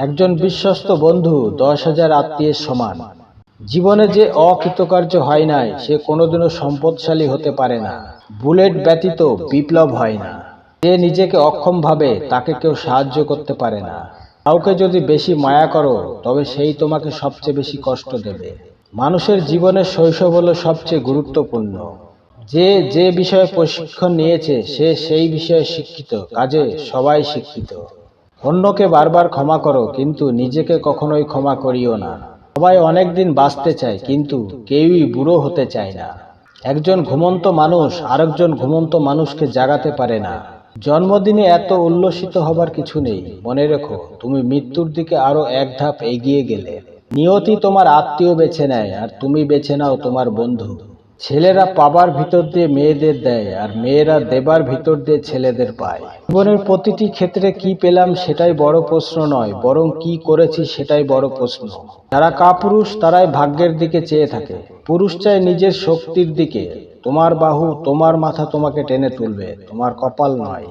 একজন বিশ্বস্ত বন্ধু দশ হাজার আত্মীয়ের সমান। জীবনে যে অকৃতকার্য হয় নাই, সে কোনোদিনও সম্পদশালী হতে পারে না। বুলেট ব্যতীত বিপ্লব হয় না। যে নিজেকে অক্ষম ভাবে, তাকে কেউ সাহায্য করতে পারে না। কাউকে যদি বেশি মায়া করো, তবে সেই তোমাকে সবচেয়ে বেশি কষ্ট দেবে। মানুষের জীবনের শৈশব হলো সবচেয়ে গুরুত্বপূর্ণ। যে যে বিষয়ে প্রশিক্ষণ নিয়েছে, সে সেই বিষয়ে শিক্ষিত, কাজে সবাই শিক্ষিত। অন্যকে বারবার ক্ষমা করো, কিন্তু নিজেকে কখনোই ক্ষমা করিও না। সবাই অনেক দিন বাঁচতে চায়, কিন্তু কেউই বুড়ো হতে চায় না। একজন ঘুমন্ত মানুষ আরেকজন ঘুমন্ত মানুষকে জাগাতে পারে না। জন্মদিনে এত উল্লসিত হবার কিছু নেই। মনে রেখো, তুমি মৃত্যুর দিকে আরও এক ধাপ এগিয়ে গেলে। নিয়তি তোমার আত্মীয় বেছে নেয়, আর তুমি বেছে নাও তোমার বন্ধু। ছেলেরা পাবার ভিতর দিয়ে মেয়েদের দেয় আর মেয়েরা দেবার ভিতর দিয়ে ছেলেদের পায়। জীবনের প্রতিটি ক্ষেত্রে কি পেলাম সেটাই বড় প্রশ্ন নয়, বরং কি করেছি সেটাই বড় প্রশ্ন। যারা কাপুরুষ, তারাই ভাগ্যের দিকে চেয়ে থাকে। পুরুষ চায় নিজের শক্তির দিকে। তোমার বাহু তোমার মাথা তোমাকে টেনে তুলবে, তোমার কপাল নয়।